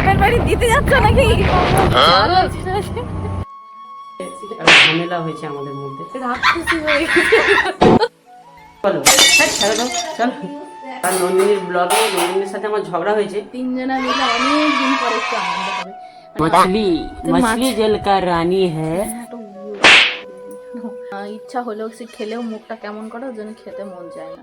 বাপের বাড়ি দিতে যাচ্ছ নাকি? ঝামেলা হয়েছে আমাদের মধ্যে। হয়ে। চলো হ্যাঁ ছেড়ে দাও চলো। আর নন্দিনীর ব্লগে নন্দিনীর সাথে আমার ঝগড়া হয়েছে। তিনজনা মিলে অনেক দিন পরে একটু আনন্দ হবে মছলি মছলি জল কা রানী হ্যাঁ। ইচ্ছা হলেও সে খেলেও মুখটা কেমন করে ওর জন্য খেতে মন যায় না।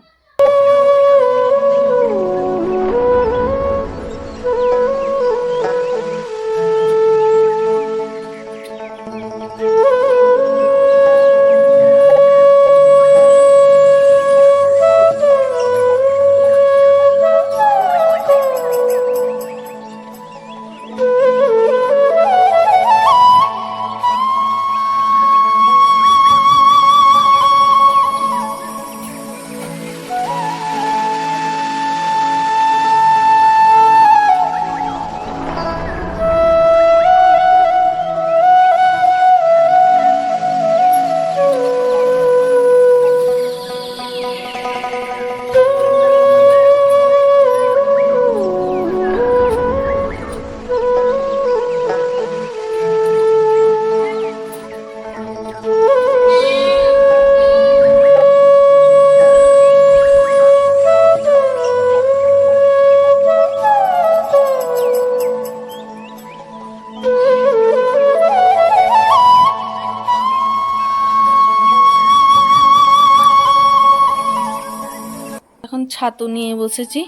এখন ছাতু নিয়ে বসেছি।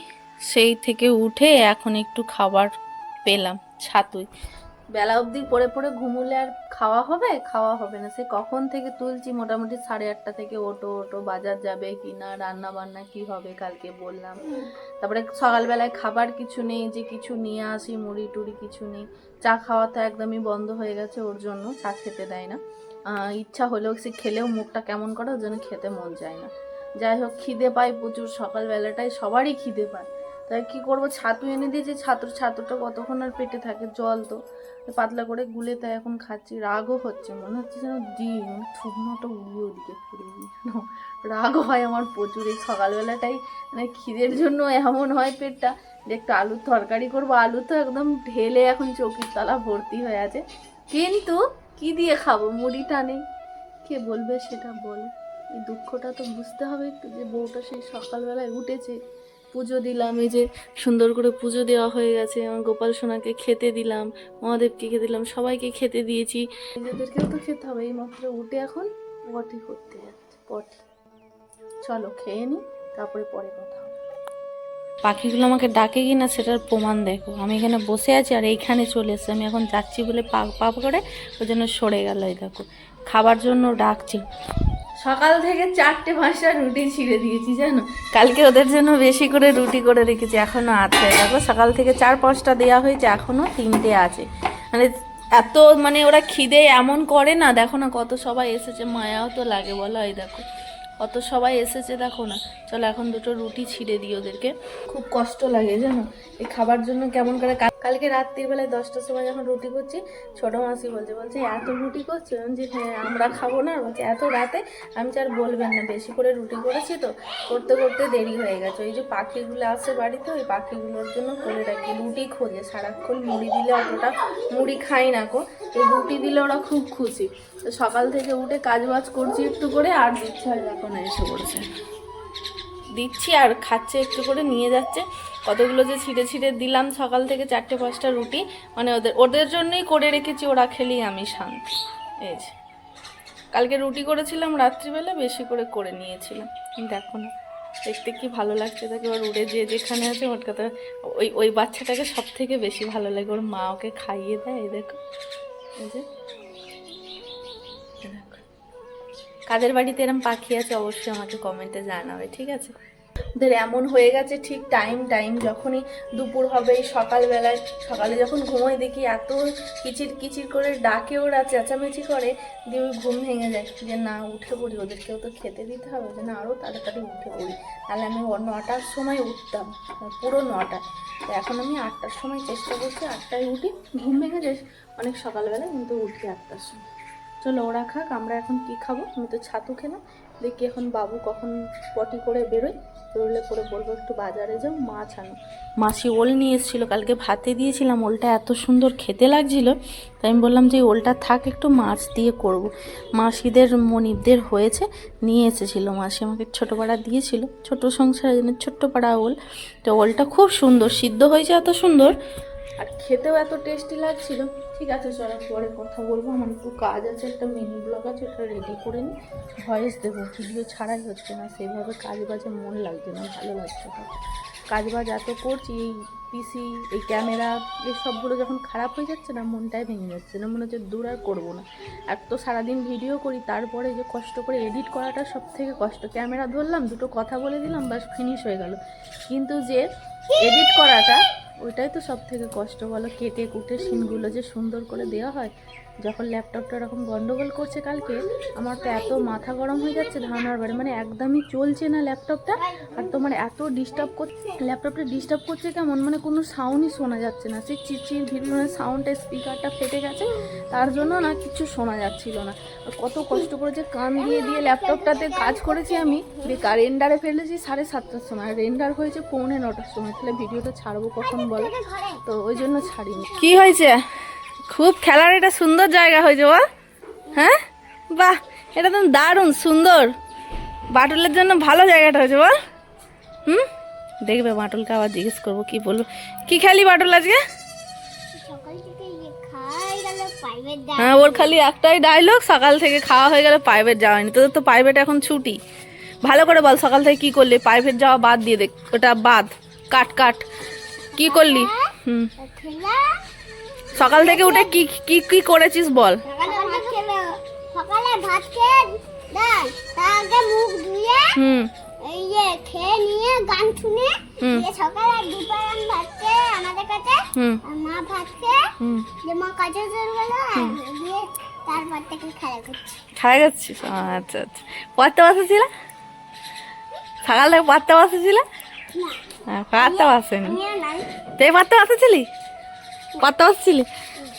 সেই থেকে উঠে এখন একটু খাবার পেলাম, ছাতুই। বেলা অবধি পড়ে পড়ে ঘুমুলে আর খাওয়া হবে? খাওয়া হবে না। সে কখন থেকে তুলছি? মোটামুটি সাড়ে আটটা থেকে ওটো ওটো বাজার যাবে কি না রান্না বান্না কি হবে কালকে বললাম। তারপরে সকালবেলায় খাবার কিছু নেই, যে কিছু নিয়ে আসি, মুড়ি টুড়ি কিছু নেই। চা খাওয়া তো একদমই বন্ধ হয়ে গেছে ওর জন্য, চা খেতে দেয় না। ইচ্ছা হলেও সে খেলেও মুখটা কেমন করে, ওর জন্য খেতে মন যায় না। যাই হোক, খিদে পায় প্রচুর, সকালবেলাটায় সবারই খিদে পায়। তাই কি করব, ছাতু এনে দিয়েছি ছাতুর ছাতুটা কতক্ষণ আর পেটে থাকে, জল তো। পাতলা করে গুলে তাই এখন খাচ্ছি, রাগও হচ্ছে, মনে হচ্ছে যেন ডিম থুবনোটা উড়িয়ে ওদিকে ফিরে দিই রাগ হয় আমার প্রচুর, এই সকালবেলাটাই মানে খিদের জন্য এমন হয় পেটটা যে একটু আলুর তরকারি করব, আলু তো একদম ঢেলে এখন চৌকির তলা ভর্তি হয়ে আছে। কিন্তু কি দিয়ে খাব, মুড়িটা নেই, কে বলবে সেটা বলে। এই দুঃখটা তো বুঝতে হবে একটু যে বউটা সেই সকালবেলায় উঠেছে। পুজো দিলাম, এই যে সুন্দর করে পুজো দেওয়া হয়ে গেছে। আমার গোপাল সোনাকে খেতে দিলাম, মহাদেবকে খেতে দিলাম, সবাইকে খেতে দিয়েছি। নিজেদেরকেও তো খেতে হবে, এই মাত্র উঠে এখন পটি করতে যাচ্ছে, পটি। চলো, খেয়ে নি, তারপরে পরে কথা পাখিগুলো আমাকে ডাকে কি না সেটার প্রমাণ দেখো। আমি এখানে বসে আছি আর এইখানে চলে এসেছে। আমি এখন যাচ্ছি বলে পা পাপ করে, ওই জন্য সরে গেল, এই দেখো। খাবার জন্য ডাকছে। সকাল থেকে চারটে পাঁচটা রুটি ছিঁড়ে দিয়েছি, জানো? কালকে ওদের জন্য বেশি করে রুটি করে রেখেছি, এখনও আছে। দেখো, সকাল থেকে চার পাঁচটা দেওয়া হয়েছে, এখনও তিনটে আছে। মানে এত মানে ওরা খিদে এমন করে না, দেখো না কত সবাই এসেছে, মায়াও তো লাগে বলো এই দেখো। কত সবাই এসেছে, দেখো না। চলো, এখন দুটো রুটি ছিঁড়ে দিই ওদেরকে। খুব কষ্ট লাগে, জানো? এই খাবার জন্য কেমন করে কাল- কালকে রাত্রির বেলায় দশটার সময় যখন রুটি করছি, ছোট মাসি বলছে বলছে, এত রুটি করছ? যে হ্যাঁ আমরা খাব না। বলছে, এত রাতে? আমি আর বলবেন না, বেশি করে রুটি করেছি তো, করতে করতে দেরি হয়ে গেছে। ওই যে পাখিগুলো আসে বাড়িতে, ওই পাখিগুলোর জন্য করে রাখি, রুটি খোঁজে, সারাক্ষণ মুড়ি দিলে অতটা মুড়ি খাই না কো তো রুটি দিলে ওরা খুব খুশি। তো সকাল থেকে উঠে কাজ বাজ করছি একটু করে, আর দিচ্ছে আর এখন এসে পড়ছে। দিচ্ছি আর খাচ্ছে একটু করে, নিয়ে যাচ্ছে। কতগুলো যে ছিঁড়ে ছিঁড়ে দিলাম সকাল থেকে চারটে পাঁচটা রুটি মানে ওদের ওদের জন্যই করে রেখেছি, ওরা খেলি আমি শান্তি। এই যে। কালকে রুটি করেছিলাম, রাত্রিবেলা বেশি করে করে নিয়েছিলাম। দেখো না, দেখতে কি ভালো লাগছে তাকে ওর উড়ে যে যেখানে আছে, ওর কথা ওই ওই বাচ্চাটাকে সব থেকে বেশি ভালো লাগে, ওর মা ওকে খাইয়ে দেয়, এই দেখো। এই যে। কাদের বাড়িতে এরম পাখি আছে, অবশ্যই আমাকে কমেন্টে জানাবে, ঠিক আছে? ওদের এমন হয়ে গেছে ঠিক টাইম টাইম যখনই দুপুর হবে, সকালবেলায়, সকালে যখন ঘুমোই দেখি এত কিচির কিচির করে ডাকে ওরা, চেঁচামেচি করে, দিয়ে ওই ঘুম ভেঙে যায়। যে না, উঠে পড়ি, ওদেরকেও তো খেতে দিতে হবে, যে না আরও তাড়াতাড়ি উঠে পড়ি। তাহলে আমি নটার সময় উঠতাম, পুরো নটা। তো এখন আমি আটটার সময় চেষ্টা করছি, আটটায় উঠি, ঘুম ভেঙে যায়, অনেক সকালবেলা কিন্তু উঠি আটটার সময়। চলো ওরা খাক, আমরা এখন কি খাব? আমি তো ছাতু খেলাম, দেখি এখন বাবু কখন পটি করে বেরোয়। বেরোলে পরে বলব, একটু বাজারে যাও, মাছ আনো। মাসি ওল নিয়ে এসেছিল, কালকে ভাতে দিয়েছিলাম, ওলটা এত সুন্দর খেতে লাগছিল, তাই আমি বললাম যে ওলটা থাক, একটু মাছ দিয়ে করব। মাসিদের, মনিবদের হয়েছে, নিয়ে এসেছিল মাসি, আমাকে ছোটো পাড়া দিয়েছিল, ছোট সংসারের জন্য ছোট্ট পাড়া ওল। তো ওলটা খুব সুন্দর, সিদ্ধ হয়েছে এত সুন্দর আর খেতেও এত টেস্টি লাগছিল। ঠিক আছে, চলো পরে কথা বলব। আমার একটু কাজ আছে, একটা মিনি ব্লগ আছে, ওটা রেডি করে নিই। ভয়েস দেবো ভিডিও ছাড়াই হচ্ছে না, সেইভাবে কাজ বাজে মন লাগছে না, ভালো লাগছে না। কাজ বাজ এত করছি, এই পিসি এই ক্যামেরা এই সবগুলো যখন খারাপ হয়ে যাচ্ছে না, মনটাই ভেঙে যাচ্ছে না, মনে হচ্ছে দূর আর করব না। এক তো সারাদিন ভিডিও করি, তারপরে যে কষ্ট করে এডিট করাটা সব থেকে কষ্ট। ক্যামেরা ধরলাম, দুটো কথা বলে দিলাম বাস ফিনিশ হয়ে গেল। কিন্তু যে এডিট করাটা, ওইটাই তো সব থেকে কষ্ট বলো, কেটে কুটে সিনগুলো যে সুন্দর করে দেওয়া হয় যখন ল্যাপটপটা এরকম গন্ডগোল করছে কালকে, আমার তো এত মাথা গরম হয়ে যাচ্ছে ধারণার বাড়ি মানে একদমই চলছে না ল্যাপটপটা আর তোমার এত ডিস্টার্ব করছে ল্যাপটপটা ডিস্টার্ব করছে কেমন? মানে কোনো সাউন্ডই শোনা যাচ্ছে না। সেই চিচির ভিডিও মানে সাউন্ডের স্পিকারটা ফেটে গেছে, তার জন্য না কিছু শোনা যাচ্ছিল না। আর কত কষ্ট করে যে কান দিয়ে দিয়ে ল্যাপটপটাতে কাজ করেছি আমি রেন্ডারে ফেলেছি সাড়ে সাতটার সময়। রেন্ডার হয়েছে পৌনে নটার সময়। তাহলে ভিডিওটা ছাড়বো কখন বলো? তো ওই জন্য ছাড়িনি। কি হয়েছে? খুব খেলার এটা সুন্দর জায়গা হয়েছে বল হ্যাঁ? বাহ এটা তো দারুণ সুন্দর। বাটুলের জন্য ভালো জায়গাটা হয়েছে বল হুম? দেখবে বাটুলকে আবার জিজ্ঞেস করব কি বলব কি খেলি বাটুল আজকে? হ্যাঁ ওর খালি একটাই ডায়লগ সকাল থেকে খাওয়া হয়ে গেলে প্রাইভেট যাওয়া হয়নি। তোদের তো প্রাইভেট এখন ছুটি। ভালো করে বল সকাল থেকে কি করলি? প্রাইভেট যাওয়া বাদ দিয়ে দেখ ওটা বাদ কাট কাট। কি করলি? হুম। খেলা সকাল থেকে উঠে কি কি কি করেছিস বল? সকালে ভাত খেয়ে তার আগে মুখ ধুয়ে হুম। এই খেয়ে নিয়ে গান শুনে হুম। দিয়ে সকালে দুপুরে আমি ভাত খেয়ে আমাদের কাছে মা ভাত খেয়ে হুম। যে মা কাজে চলে গেল দিয়ে তারপর থেকে খেলা করছি। আচ্ছা আচ্ছা। পড়তে বসেছিল সকাল থেকে পড়তে বসেছিল হ্যাঁ পড়তে বসেনি। তুই পড়তে বসেছিলি? বসেছিলি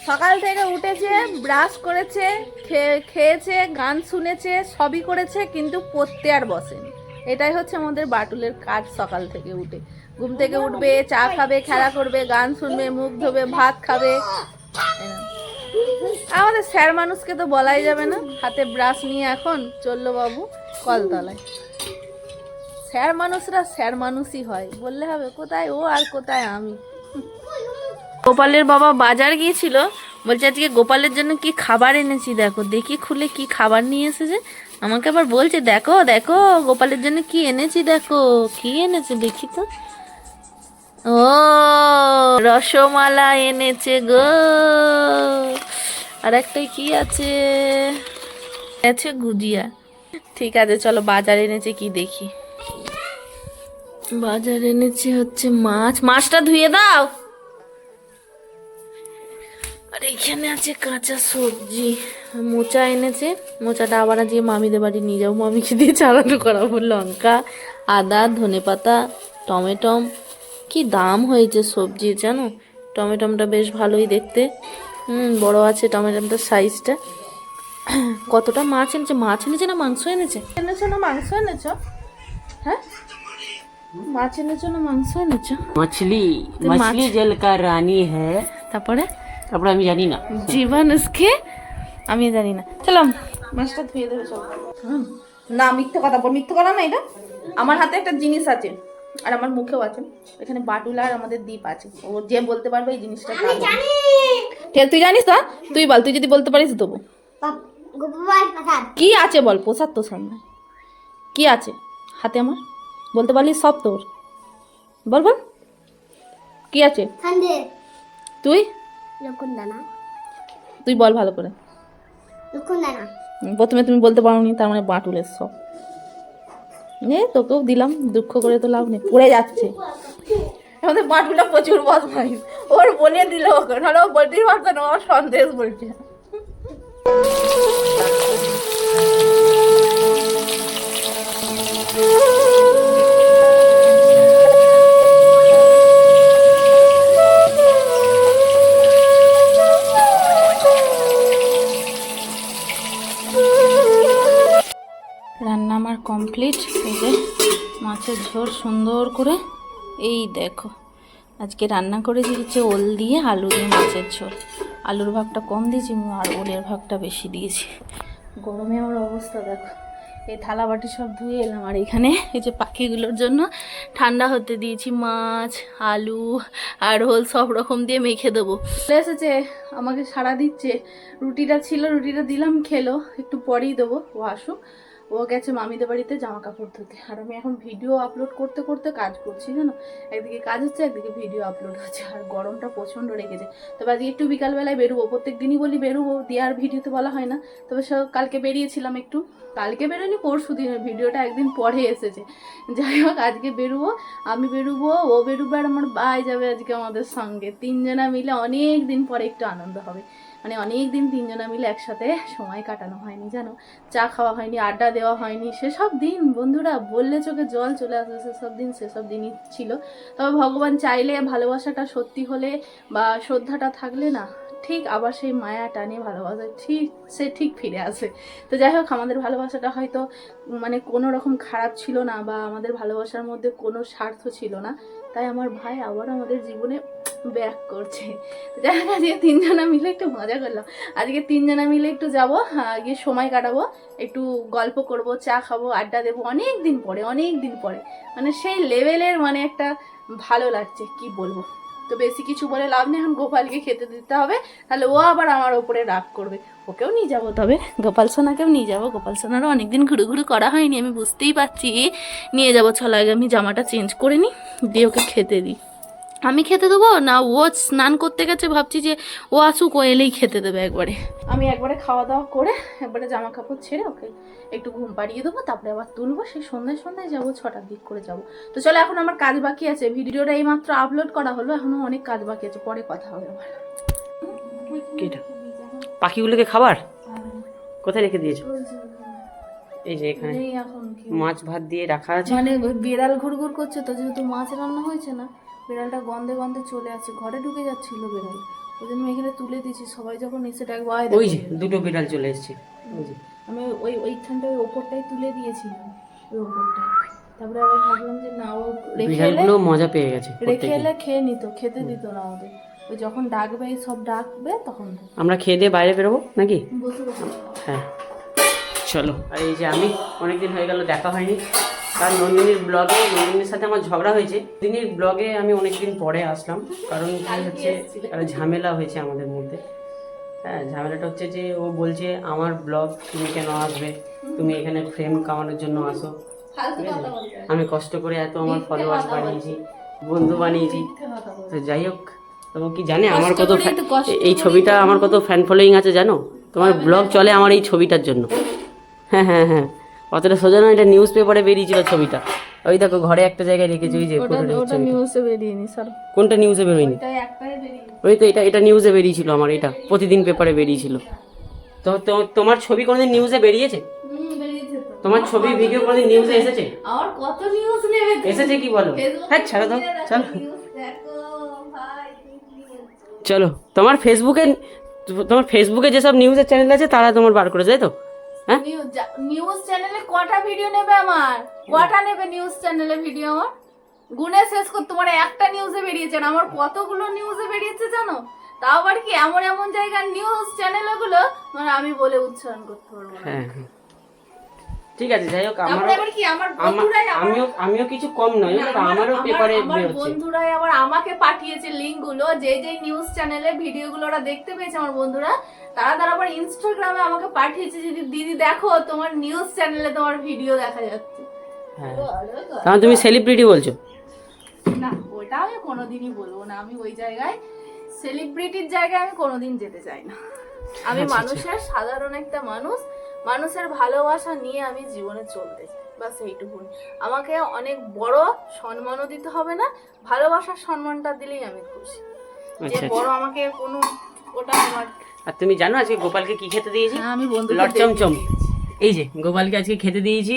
সকাল থেকে উঠেছে ব্রাশ করেছে খেয়ে- খেয়েছে, গান শুনেছে, সবই করেছে, কিন্তু পড়তে আর বসেনি। এটাই হচ্ছে আমাদের বাটুলের কাজ সকাল থেকে উঠে। ঘুম থেকে উঠবে, চা খাবে, খেলা করবে, গান শুনবে, মুখ ধোবে, ভাত খাবে। আমাদের স্যার মানুষকে তো বলাই যাবে না। হাতে ব্রাশ নিয়ে এখন চলল বাবু কলতলায়। স্যার মানুষরা স্যার মানুষই হয়। বললে হবে, কোথায় ও আর কোথায় আমি? গোপালের বাবা বাজার গিয়েছিল, বলছে আজকে গোপালের জন্য কি খাবার এনেছি দেখো, দেখি খুলে কি খাবার নিয়ে এসেছে। আমাকে আবার বলছে, দেখো দেখো, গোপালের জন্য কি এনেছি দেখো, কি এনেছে দেখি তো। ও রসমালা এনেছে গো। আর একটাই কি আছে? আছে গুজিয়া। ঠিক আছে, চলো বাজার এনেছে কি দেখি। বাজার এনেছে হচ্ছে মাছ। মাছটা ধুয়ে দাও। আর এখানে আছে কাঁচা সবজি। মোচা এনেছে। মোচাটা আবার আজকে মামিদের বাড়ি নিয়ে যাব। মামিকে দিয়ে চালানো করাবো। লঙ্কা আদা ধনে পাতা টমেটম। কি দাম হয়েছে সবজি জানো? টমেটমটা বেশ ভালোই দেখতে। হুম বড় আছে টমেটমটার সাইজটা। কতটা মাছ এনেছে? মাছ এনেছে না মাংস এনেছে? এনেছো না মাংস এনেছ? হ্যাঁ? মাছ এনেছো না মাংস এনেছো? মাছলি মাছলি জল রানী হ্যাঁ তারপরে? তারপরে আমি জানি না। জীবন উসকে আমি জানি না। চলো মাছটা ধুয়ে দেবে চলো। হুম। না মিথ্যে কথা বল। মিথ্যে কথা না এটা? আমার হাতে একটা জিনিস আছে আর আমার মুখেও আছে। এখানে বাটুলা আর আমাদের দ্বীপ আছে। ও যে বলতে পারবে এই জিনিসটা বলবে। জানি! ঠিক তুই জানিস তো? তুই বল তুই যদি বলতে পারিস দেবো। কি আছে বল পোষার তোর সামনে? কি আছে? হাতে আমার? বলতে পারলি সব তোর। বল বল। কি আছে? তুই? দানা তুই বল ভালো করে। দানা প্রথমে তুমি বলতে পারোনি তার মানে বাটুলের সব নে তোকেও দিলাম দুঃখ করে তো লাভ নেই পড়ে যাচ্ছে। আমাদের বাটুলা প্রচুর বদমাইশ ওর বলে দিল ওকে নাহলে ও বলতেই পারতো না আমার সন্দেশ বলছে। কমপ্লিট এই যে মাছের ঝোল সুন্দর করে। এই দেখো, আজকে রান্না করেছি হচ্ছে ওল দিয়ে আলু দিয়ে মাছের ঝোল। আলুর ভাগটা কম দিয়েছি আর ওলের ভাগটা বেশি দিয়েছি। গরমে আমার অবস্থা দেখো, এই থালা বাটি সব ধুয়ে এলাম। আর এখানে এই যে পাখিগুলোর জন্য ঠান্ডা হতে দিয়েছি, মাছ, আলু আর হোল সব রকম দিয়ে মেখে দেবো। চলে এসেছে, আমাকে সাড়া দিচ্ছে। রুটিটা ছিল, রুটিটা দিলাম, খেলো, একটু পরেই দেবো, ও আসুক। ও গেছে মামিদের বাড়িতে জামা কাপড় ধুতে। আর আমি এখন ভিডিও আপলোড করতে করতে কাজ করছি, জানো? একদিকে কাজ হচ্ছে, একদিকে ভিডিও আপলোড হচ্ছে। আর গরমটা প্রচণ্ড রেখেছে তবে আজকে একটু বিকালবেলায় বেরোবো। প্রত্যেক দিনই বলি বেরোবো, দিয়ে আর ভিডিওতে বলা হয় না। তবে সব কালকে বেরিয়েছিলাম একটু। কালকে বেরোনি পরশু দিন ভিডিওটা একদিন পরে এসেছে। যাই হোক, আজকে বেরোবো, আমি বেরোবো, ও বেরোবো, আর আমার ভাই যাবে আজকে আমাদের সঙ্গে। তিনজনা মিলে অনেক দিন পরে একটু আনন্দ হবে। মানে অনেক দিন তিনজনা মিলে একসাথে সময় কাটানো হয়নি, জানো? চা খাওয়া হয়নি, আড্ডা দেওয়া হয়নি, সেসব দিন বন্ধুরা বললে চোখে জল চলে আসে, সেসব দিন, সেসব দিনই ছিল। তবে ভগবান চাইলে ভালোবাসাটা সত্যি হলে বা শ্রদ্ধাটা থাকলে না, ঠিক আবার সেই মায়া টানে ভালোবাসা ঠিক, সে ঠিক ফিরে আসে। তো যাই হোক, আমাদের ভালোবাসাটা হয়তো মানে কোনো রকম খারাপ ছিল না বা আমাদের ভালোবাসার মধ্যে কোনো স্বার্থ ছিল না। তাই আমার ভাই আবার আমাদের জীবনে ব্যাক করছে। হোক আজকে তিনজনা মিলে একটু মজা করলাম। আজকে তিনজনা মিলে একটু যাব আহ, গিয়ে সময় কাটাবো একটু গল্প করব চা খাব আড্ডা দেবো অনেক দিন পরে অনেক দিন পরে। মানে সেই লেভেলের মানে একটা ভালো লাগছে কি বলব। তো বেশি কিছু বলে লাভ নেই এখন গোপালকে খেতে দিতে হবে তাহলে ও আবার আমার ওপরে রাগ করবে। ওকেও নিয়ে যাব তবে গোপাল সোনাকেও নিয়ে যাব। গোপাল সোনারও অনেকদিন ঘুরু ঘুরু করা হয়নি আমি বুঝতেই পারছি। নিয়ে যাব চলো আগে আমি জামাটা চেঞ্জ করে নিই দিয়ে ওকে খেতে দিই। আমি খেতে দেবো? না ও স্নান করতে গেছে ভাবছি যে ও আসুক ও এলেই খেতে দেবে একবারে। আমি একবারে খাওয়া দাওয়া করে একবারে জামা কাপড় ছেড়ে ওকে একটু ঘুম পাড়িয়ে দেবো তারপরে আবার তুলবো সেই সন্ধ্যায় সন্ধ্যায় যাব ছটার দিক করে যাব। তো চলো এখন আমার কাজ বাকি আছে। ভিডিওটা এই মাত্র আপলোড করা হলো এখনও অনেক কাজ বাকি আছে পরে কথা হবে আমার? পাখিগুলোকে খাবার? কোথায় রেখে দিয়েছ? এই যে এখানে এখন মাছ ভাত দিয়ে রাখা আছে। মানে বিড়াল ঘুরঘুর করছে তো যেহেতু মাছ রান্না হয়েছে না বিড়ালটা গন্ধে গন্ধে চলে আসছে ঘরে ঢুকে যাচ্ছিল বিড়াল। ওই জন্য এখানে তুলে দিয়েছি সবাই যখন এসে ডাকবো আয় ওই যে দুটো বিড়াল চলে এসছে আমি ওই ওইখানটায় ওই ওপরটাই তুলে দিয়েছিলাম ওই ওপরটায়। তারপরে আবার ভাবলাম যে না ও রেখে এলে মজা পেয়ে গেছে রেখে এলে খেয়ে নিত খেতে দিত না আমাদের ওই যখন ডাকবে সব ডাকবে তখন আমরা খেয়ে দিয়ে বাইরে বেরোবো নাকি? বসে বসে। হ্যাঁ। চলো আর এই যে আমি অনেকদিন হয়ে গেল দেখা হয়নি। কারণ নন্দিনীর ব্লগে নন্দিনীর সাথে আমার ঝগড়া হয়েছে। নন্দিনীর ব্লগে আমি অনেকদিন পরে আসলাম কারণ কি হচ্ছে ঝামেলা হয়েছে আমাদের মধ্যে। হ্যাঁ ঝামেলাটা হচ্ছে যে ও বলছে আমার ব্লগ তুমি কেন আসবে? তুমি এখানে ফ্রেম কামানোর জন্য আসো। আমি কষ্ট করে এত আমার ফলোয়ার্স বানিয়েছি বন্ধু বানিয়েছি। তো যাই হোক তো কি জানে আমার কত এই ছবিটা আমার কত ফ্যান ফলোয়িং আছে জানো? তোমার ব্লগ চলে আমার এই ছবিটার জন্য। হ্যাঁ হ্যাঁ হ্যাঁ। অতটা সোজা না এটা নিউজ পেপারে বেরিয়েছিল ছবিটা। ওই দেখো ঘরে একটা জায়গায় রেখেছি ওই যে। নিউজে স্যার কোনটা নিউজে বেরোয়নি? ওই তো এটা এটা নিউজে বেরিয়েছিল আমার এটা। প্রতিদিন পেপারে বেরিয়েছিল। তো তো- তোমার ছবি কোনোদিন নিউজে বেরিয়েছে? তো। তোমার ছবি ভিডিও কোনোদিন নিউজে এসেছে? আমার কত নিউজ নেবে এসেছে কি বলো? হ্যাঁ ছাড়ো খুলে চলো? চলো তোমার ফেসবুকে তোমার ফেসবুকে যেসব নিউজের চ্যানেল আছে তারা তোমার বার করে তাই তো? হ্যাঁ? নিউজ চ্যানেলে কটা ভিডিও নেবে আমার? কটা নেবে নিউজ চ্যানেলে ভিডিও আমার? গুনে শেষ কর তোমার একটা নিউজে বেরিয়েছে আমার কতগুলো নিউজে বেরিয়েছে জানো? তাও আবার কি এমন এমন জায়গার নিউজ চ্যানেলগুলো মানে আমি বলে উচ্চারণ করতে পারব না। হ্যাঁ হ্যাঁ। ঠিক আছে যাই হোক আমার আমিও আমিও কিছু কম নয় আমারও পেপারে বন্ধুরাই আবার আমাকে পাঠিয়েছে লিঙ্কগুলো যে যে নিউজ চ্যানেলে ভিডিওগুলো ওরা দেখতে পেয়েছে আমার বন্ধুরা তারা তারা আবার ইনস্টাগ্রামে আমাকে পাঠিয়েছে যে দিদি দেখো তোমার নিউজ চ্যানেলে তোমার ভিডিও দেখা যাচ্ছে। হ্যাঁ। তাহলে তুমি সেলিব্রিটি বলছো? না ওটা আমি কোনোদিনই বলব না। আমি ওই জায়গায় সেলিব্রিটির জায়গায় আমি কোনোদিন যেতে চাই না। আমি আচ্ছা, মানুষের সাধারণ একটা মানুষ মানুষের ভালোবাসা নিয়ে আমি জীবনে চলতে চাই। বাস এইটুকুনি। আমাকে অনেক বড় সম্মানও দিতে হবে না ভালোবাসার সম্মানটা দিলেই আমি খুশি। যে আচ্ছা বড় আচ্ছা আমাকে কোনো ওটা আমার আর তুমি জানো আজকে গোপালকে কি খেতে দিয়েছি? হ্যাঁ, আমি বন্ধু লট চমচম। এই যে গোপালকে আজকে খেতে দিয়েছি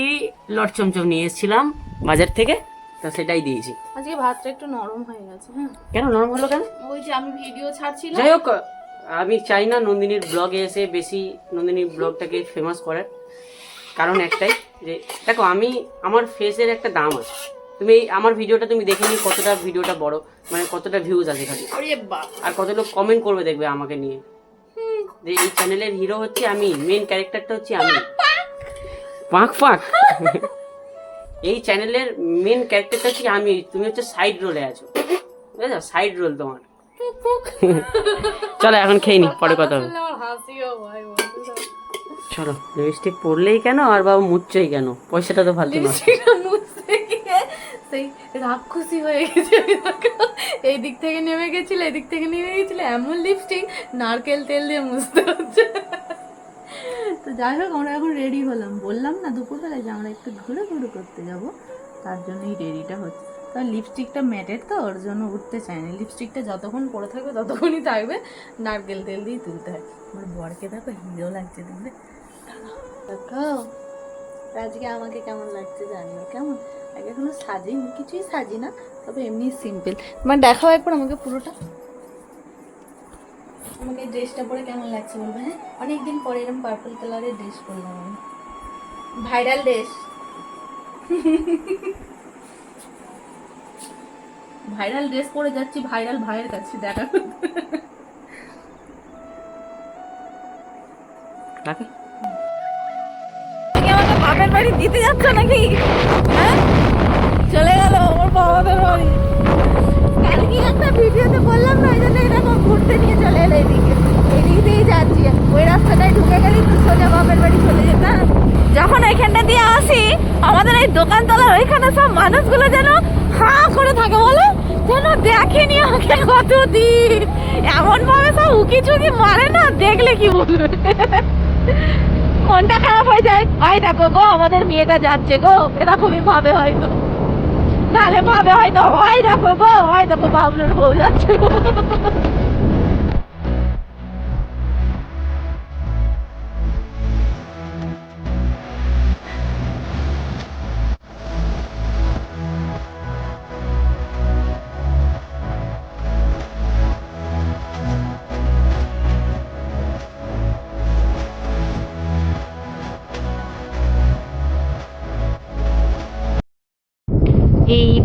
লট চমচম নিয়ে এসেছিলাম বাজার থেকে তো সেটাই দিয়েছি। আজকে ভাতটা একটু নরম হয়ে গেছে হ্যাঁ। কেন নরম হলো কেন? ওই যে আমি ভিডিও ছাড়ছিলাম। যাই হোক আমি চাই না নন্দিনীর ব্লগে এসে বেশি নন্দিনীর ব্লগটাকে ফেমাস করার। কারণ একটাই যে দেখো আমি আমার ফেসের একটা দাম আছে। তুমি এই আমার ভিডিওটা তুমি দেখে নি কতটা ভিডিওটা বড় মানে কতটা ভিউজ আছে এখানে। আর কত লোক কমেন্ট করবে দেখবে আমাকে নিয়ে। যে এই চ্যানেলের হিরো হচ্ছে আমি মেন ক্যারেক্টারটা হচ্ছে আমি। পাক পাক। এই চ্যানেলের মেন ক্যারেক্টারটা হচ্ছে আমি তুমি হচ্ছে সাইড রোলে আছো। বুঝেছ? সাইড রোল তোমার। চলো এখন খেয়ে নি পরে কথা হবে। চলো লিপস্টিক পরলেই কেন আর বাবা মুচ্ছই কেন? পয়সাটা তো ফালতু সেই রাক্ষসী হয়ে গেছে। এই দিক থেকে নেমে গেছিল এই দিক থেকে নেমে গেছিল এমন লিপস্টিক নারকেল তেল দিয়ে মুছতে হচ্ছে। তো যাই হোক আমরা এখন রেডি হলাম। বললাম না দুপুরবেলায় যে আমরা একটু ঘুরে ঘুরে করতে যাব তার জন্যই রেডিটা হচ্ছে। তো লিপস্টিকটা ম্যাটের তো ওর জন্য উঠতে চায় না লিপস্টিকটা যতক্ষণ পরে থাকবে ততক্ষণই থাকবে। নারকেল তেল দিয়ে তুলতে হয় আমার বরকে দেখো হিরো লাগছে দেখবে দেখো আজকে আমাকে কেমন লাগছে জানিও কেমন? আগে এখনও সাজিনি কিছুই সাজি না তবে এমনি সিম্পল মানে দেখাও একবার আমাকে পুরোটা। আমাকে ড্রেসটা পরে কেমন লাগছে বলবে হ্যাঁ? অনেকদিন পরে এরকম পার্পল কালারের ড্রেস পরলাম আমি। ভাইরাল ড্রেস ভাইরাল ড্রেস পরে যাচ্ছি ভাইরাল ভাইয়ের কাছে দেখা আমাকে বাপের বাড়ি দিতে যাচ্ছ নাকি? হ্যাঁ? চলে গেল আমার বাবাদের বাড়ি। কালকে একটা ভিডিওতে বললাম না এই জন্য এরকম ঘুরতে নিয়ে চলে এলো এদিকে। এদিক দিয়েই যাচ্ছি। ওই রাস্তাটায় ঢুকে গেলি তো সোজা বাপের বাড়ি চলে যেতাম যখন এখানটা দিয়ে আসি আমাদের এই দোকানতলার ওইখানে সব মানুষগুলো যেন হাঁ করে থাকে বলে? যেন দেখেনি আমাকে কতদিন। এমন ভাবে সব উকি চুকি মারে না, দেখলে কি বলবে? মনটা খারাপ হয়ে যায়। হয় দেখো গো, আমাদের মেয়েটা যাচ্ছে গো। এটা খুবই ভাবে হয়তো। নাহলে ভাবে হয়তো। হয় দেখো গো হয় দেখো বাবলুর বউ যাচ্ছে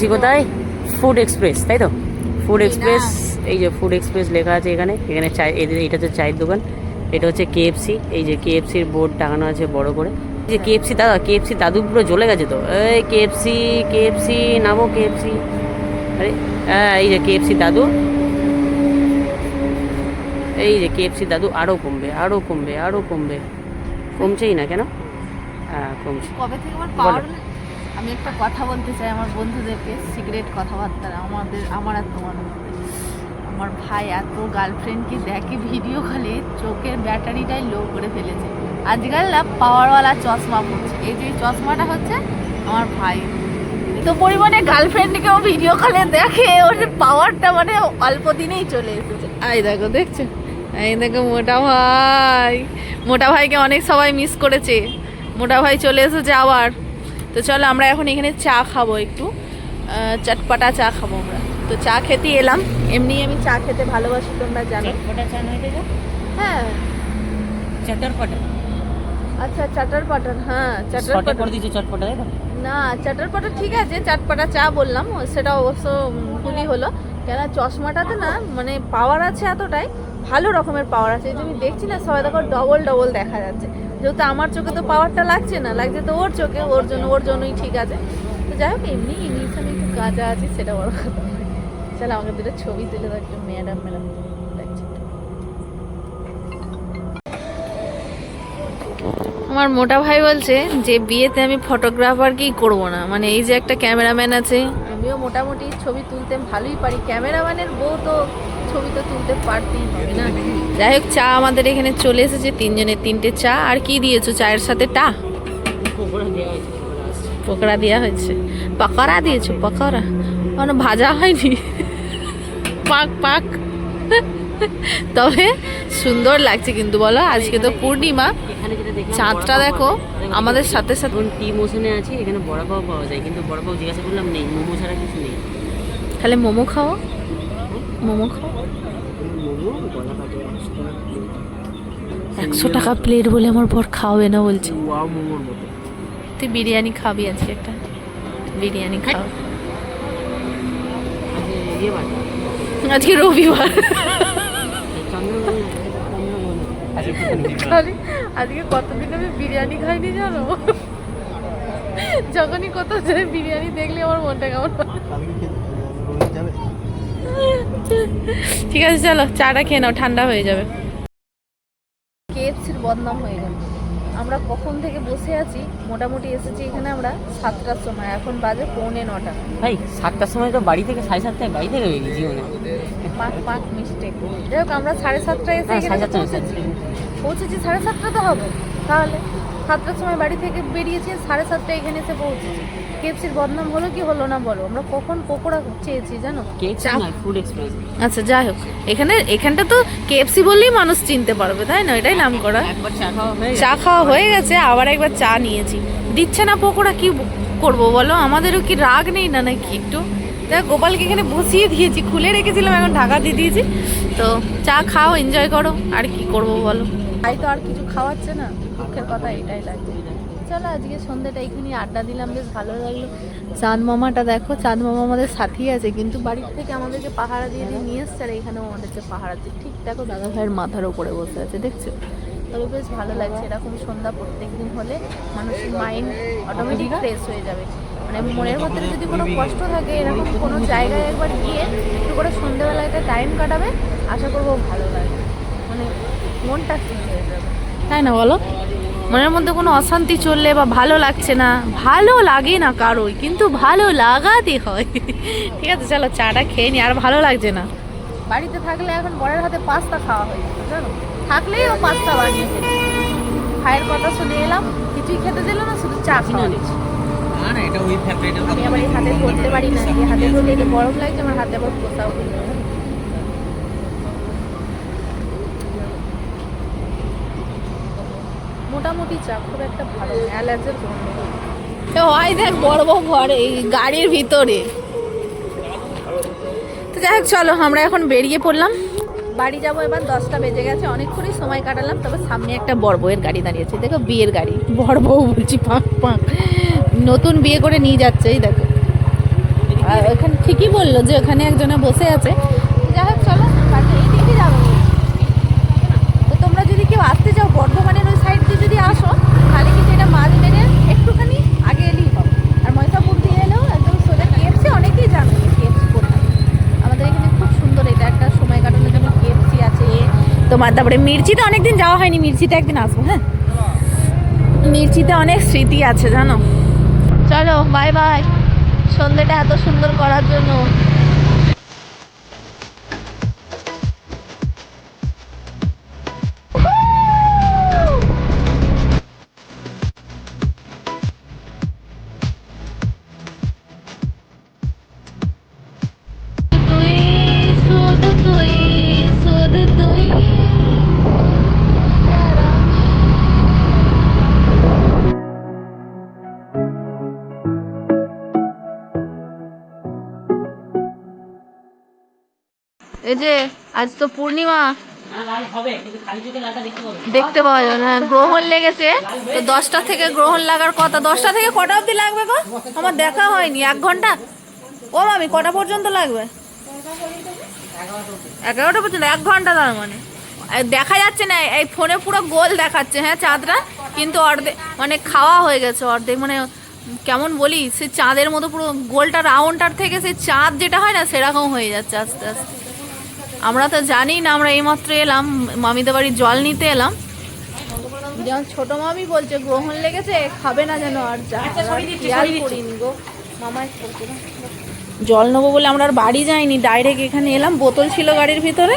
আছি কোথায়? ফুড এক্সপ্রেস তাই তো? ফুড এক্সপ্রেস এই যে ফুড এক্সপ্রেস লেখা আছে এখানে। এখানে চাই এদের- এটা হচ্ছে চায়ের দোকান। এটা হচ্ছে কেএফসি এই যে কেএফসির বোর্ড টাঙানো আছে বড় করে। এই যে কেএফসি দাদা কেএফসি দাদু পুরো জ্বলে গেছে তো। এই কেএফসি কেএফসি নামো কেএফসি আরে হ্যাঁ এই যে কেএফসি দাদু। এই যে কেএফসি দাদু আরও কমবে আরও কমবে আরও কমবে। কমছেই না কেন? হ্যাঁ কমছে। কবে থেকে আমি একটা কথা বলতে চাই, আমার বন্ধুদেরকে, সিগারেট কথাবার্তা আমাদের, আমার তোমার মধ্যে। আমার ভাই এত গার্লফ্রেন্ডকে দেখে? ভিডিও কলে চোখের ব্যাটারিটাই লো করে ফেলেছে। আজকাল না পাওয়ারওয়ালা চশমা পড়ছে। এই যে চশমাটা হচ্ছে আমার ভাই। তো পরিমাণে গার্লফ্রেন্ডকেও ভিডিও কলে দেখে, ওর পাওয়ারটা মানে অল্প দিনেই চলে এসেছে। আই দেখো, দেখছ? এই দেখো, মোটা ভাই। মোটা ভাইকে অনেক সবাই মিস করেছে। মোটা ভাই চলে এসেছে আবার। তো চলো আমরা এখন এখানে চা খাব একটু। চটপাটা চা খাব আমরা। তো চা খেতে এলাম। এমনি আমি চা খেতে ভালোবাসি তোমরা জানো। হ্যাঁ। আচ্ছা চাটার পাটার হ্যাঁ চাটার পাটার দিয়েছে চটপটা না চাটার ঠিক আছে চাটপাটা চা বললাম সেটা অবশ্য ভুলই হলো। কেন চশমাটাতে না মানে পাওয়ার আছে এতটাই ভালো রকমের পাওয়ার আছে। এই যে আমি দেখছি না সবাই দেখো ডবল ডবল দেখা যাচ্ছে। যেহেতু আমার চোখে তো পাওয়ারটা লাগছে না, লাগছে তো ওর চোখে, ওর জন্য, ওর জন্যই ঠিক আছে। তো যাই হোক, এমনি ইংলিশ আমি একটু কাজা আছে, সেটা বড় কথা। চলো আমাকে দুটো ছবি তুলে একটু ম্যাডাম ম্যাডাম আমার মোটা ভাই বলছে যে, বিয়েতে আমি ফটোগ্রাফার কি করব না। মানে এই যে একটা ক্যামেরাম্যান আছে, আমিও মোটামুটি ছবি তুলতে ভালোই পারি। ক্যামেরাম্যানের বউ তো ছবি তো তুলতে পারতেই হবে না। যাই হোক চা আমাদের এখানে চলে এসেছে তিনজনের তিনটে চা। আর কি দিয়েছ চায়ের সাথে? টা? পকোড়া দেওয়া হয়েছে পকোড়া দিয়েছ? পকোড়া? মানে ভাজা হয়নি? পাক পাক। তবে সুন্দর লাগছে কিন্তু বলো। আজকে তো পূর্ণিমা। চাঁদটা দেখো আমাদের সাথে সাথে টি মোশনে আছে এখানে বড়া পাও পাওয়া যায়। কিন্তু বড়া পাও জিজ্ঞাসা করলাম নেই মোমো ছাড়া কিছু নেই। তাহলে মোমো খাও। মোমো খাও। একশো টাকা প্লেট বলে আমার বর খাওয়াবে না বলছে। তুই বিরিয়ানি খাবি আজকে একটা। বিরিয়ানি খাও। আজকে রবিবার। আজকে কতদিন আমি বিরিয়ানি খাইনি জানো? যখনই কোথাও যাই বিরিয়ানি দেখলে আমার মনটা কেমন। ঠিক আছে চলো চাটা খেয়ে নাও ঠান্ডা হয়ে যাবে। কেএফসির বদনাম হয়ে গেল। আমরা কখন থেকে বসে আছি? মোটামুটি এসেছি এখানে আমরা সাতটার সময় এখন বাজে পৌনে নটা। ভাই সাতটার সময় তো বাড়ি থেকে সাড়ে সাতটায় বাড়ি থেকে বেরিয়ে জীবনে পাঁচ পাঁচ মিস্টেক যাই হোক আমরা সাড়ে সাতটায় এসে হ্যাঁ, এখানে পৌঁছেছি। পৌঁছেছি সাড়ে সাতটা তো হবে। তাহলে সাতটার সময় বাড়ি থেকে বেরিয়েছি সাড়ে সাতটায় এখানে এসে পৌঁছেছি। কেএফসির বদনাম হলো কি হলো না বলো? আমরা কখন পকোড়া চেয়েছি জানো? আচ্ছা যাই হোক। এখানে এখানটা তো কেএফসি বললেই মানুষ চিনতে পারবে তাই না? এটাই নাম করা চা খাওয়া চা খাওয়া হয়ে গেছে আবার একবার চা নিয়েছি। দিচ্ছে না পকোড়া কি করব বলো? আমাদেরও কি রাগ নেই না নাকি একটু? দেখ গোপালকে এখানে বসিয়ে দিয়েছি খুলে রেখেছিলাম এখন ঢাকা দিয়ে দিয়েছি। তো চা খাও এনজয় করো আর কি করব বলো? তাই তো আর কিছু খাওয়াচ্ছে না। দুঃখের কথা এটাই লাগছে চলো, আজকে সন্ধ্যাটা এখানে আড্ডা দিলাম, বেশ ভালো লাগল। চাঁদ মামাটা দেখো, চাঁদ মামা আমাদের সাথেই আছে, কিন্তু বাড়ির থেকে আমাদেরকে পাহারা দিয়ে দিয়ে নিয়ে এসছে, আর এখানেও আমাদেরকে পাহারা দিয়ে, ঠিক দেখো দাদা ভাইয়ের মাথার উপরে বসে আছে, দেখছ? তবে বেশ ভালো লাগছে, এরকম সন্ধ্যা প্রত্যেক দিন হলে মানুষের মাইন্ড অটোমেটিক ফ্রেশ হয়ে যাবে। মানে মনের ভেতরে যদি কোনো কষ্ট থাকে, এরকম কোনো জায়গায় একবার গিয়ে একটু করে সন্ধ্যেবেলা একটা টাইম কাটাবে, আশা করব ভালো লাগবে। মানে মনটা চেঞ্জ হয়ে যাবে। তাই না বলো? মনের মধ্যে কোনো অশান্তি চললে বা ভালো লাগছে না ভালো লাগে না কারোই কিন্তু ভালো লাগাতে হয়। ঠিক আছে চলো চাটা খেয়ে নি আর ভালো লাগছে না। বাড়িতে থাকলে এখন বরের হাতে পাস্তা খাওয়া হয়ে জানো? থাকলেই ও পাস্তা বানিয়ে। ভাইয়ের কথা শুনে এলাম কিছুই খেতে দিল না শুধু চা খাওয়া আমি আবার এই হাতে ধরতে পারি না এই হাতে ধরলে এটা গরম লাগছে আমার হাতে আবার কোথাও মোটামুটি চা খুব একটা ভালো অ্যালার্জের হয় দেখ বড় বড় ঘরে এই গাড়ির ভিতরে। তো যাই হোক চলো আমরা এখন বেরিয়ে পড়লাম। বাড়ি যাব এবার দশটা বেজে গেছে অনেকক্ষণই সময় কাটালাম তবে সামনে একটা বড় বউয়ের গাড়ি দাঁড়িয়েছে। দেখো বিয়ের গাড়ি। বড় বউ বলছি পাঁক পাঁক নতুন বিয়ে করে নিয়ে যাচ্ছে এই দেখো। আর ওখানে ঠিকই বলল যে ওখানে একজনে বসে আছে যাই হোক চলো বাড়ি এই দিকে যাব তো তোমরা যদি কেউ আসতে চাও বর্ধমানের ওই সাইড দিয়ে যদি আসো তাহলে কিন্তু এটা মাঝ মেরে একটুখানি আগে এলেই হবে আর ময়সাপুর দিয়ে এলেও একদম সোজা কেএফসি অনেকেই জানো কেএফসি কোথায় আমাদের এখানে খুব সুন্দর এটা একটা সময় কাটানোর জন্য কেএফসি আছে তোমার, তারপরে মির্চিতে অনেকদিন যাওয়া হয়নি, মির্চিতে একদিন আসব হ্যাঁ? মির্চিতে অনেক স্মৃতি আছে, জানো? চলো বাই বাই সন্ধ্যেটা এত সুন্দর করার জন্য। এই যে, আজ তো পূর্ণিমা। দেখতে পাওয়া যাবে না। গ্রহণ লেগেছে। তো দশটা থেকে গ্রহণ লাগার কথা। দশটা থেকে কটা অবধি লাগবে গো? আমার দেখা হয়নি। এক ঘণ্টা? ও মামি, কটা পর্যন্ত লাগবে? এগারোটা পর্যন্ত? এক ঘণ্টা তার মানে। দেখা যাচ্ছে না। এই ফোনে পুরো গোল দেখাচ্ছে হ্যাঁ চাঁদটা কিন্তু অর্ধেক মানে খাওয়া হয়ে গেছে অর্ধেক। মানে কেমন বলি, সে চাঁদের মতো পুরো গোলটা, রাউন্ডটার থেকে সে চাঁদ যেটা হয় না, সেরকম হয়ে যাচ্ছে আস্তে আস্তে। আমরা তো জানি না আমরা এইমাত্র এলাম মামিদের বাড়ি জল নিতে এলাম। যেমন ছোট মামি বলছে গ্রহণ লেগেছে খাবে না যেন আর করিনি গো। মামাই করছে না। জল নেব বলে আমরা আর বাড়ি যাইনি ডাইরেক্ট এখানে এলাম বোতল ছিল গাড়ির ভিতরে।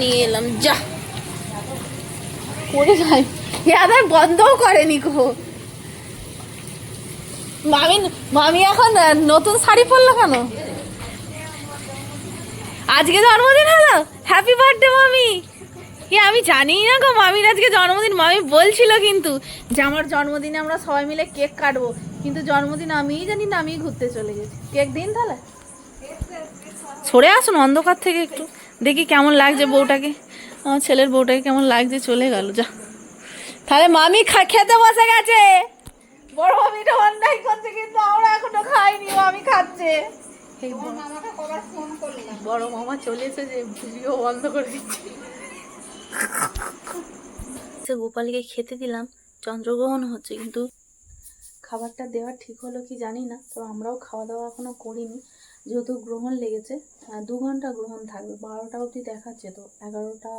নিয়ে এলাম যা। করে যাই আবার বন্ধও করেনি গো। মামি মামি এখন নতুন শাড়ি পরলো কেন? আজকে জন্মদিন হলো? হ্যাপি বার্থডে মামি। কি আমি জানি না গো, মামির আজকে জন্মদিন। মামি বলছিল কিন্তু যে আমার জন্মদিনে আমরা সবাই মিলে কেক কাটবো। কিন্তু জন্মদিন আমিই জানি না, আমিই ঘুরতে চলে গেছি। কেক দিন তাহলে? সরে আসুন অন্ধকার থেকে একটু। দেখি কেমন লাগছে বউটাকে। আমার ছেলের বউটাকে কেমন লাগছে, চলে গেল, যা। তাহলে মামি খেতে বসে গেছে। বড় মামিটা অন্যায় করছে, কিন্তু আমরা এখনও খাইনি, মামি খাচ্ছে। এই বড়- মামা চলে এসেছে ভিডিও বন্ধ করে দিচ্ছে। গোপালকে খেতে দিলাম চন্দ্রগ্রহণ হচ্ছে কিন্তু খাবারটা দেওয়া ঠিক হলো কি জানি না তো আমরাও খাওয়া দাওয়া এখনও করিনি। যেহেতু গ্রহণ লেগেছে দু ঘণ্টা গ্রহণ থাকবে বারোটা অবধি দেখাচ্ছে তো এগারোটা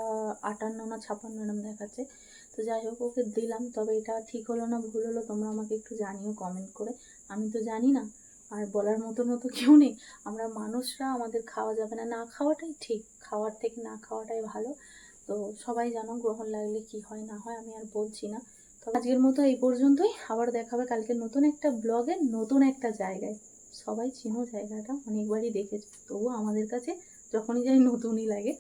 আটান্ন না ছাপান্ন এরম দেখাচ্ছে। তো যাই হোক ওকে দিলাম তবে এটা ঠিক হলো না ভুল হলো তোমরা আমাকে একটু জানিও কমেন্ট করে। আমি তো জানি না আর বলার মতনও তো কেউ নেই। আমরা মানুষরা আমাদের খাওয়া যাবে না। না খাওয়াটাই ঠিক। খাওয়ার থেকে না খাওয়াটাই ভালো। তো সবাই জানো গ্রহণ লাগলে কি হয়, না হয় আমি আর বলছি না। তো আজকের মতো এই পর্যন্তই। আবার দেখাবে কালকে নতুন একটা ব্লগে, নতুন একটা জায়গায়। সবাই চিনো জায়গাটা, অনেকবারই দেখেছি। তবুও আমাদের কাছে যখনই যাই নতুনই লাগে।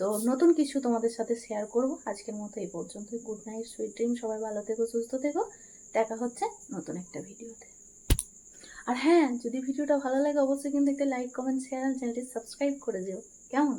তো নতুন কিছু তোমাদের সাথে শেয়ার করব আজকের মতো এই পর্যন্তই। গুড নাইট সুইট ড্রিম সবাই ভালো থেকো, সুস্থ থেকো। দেখা হচ্ছে নতুন একটা ভিডিওতে আর হ্যাঁ যদি ভিডিওটা ভালো লাগে, অবশ্যই কিন্তু একটা লাইক কমেন্ট শেয়ার চ্যানেলটি সাবস্ক্রাইব করে দিও। কেমন?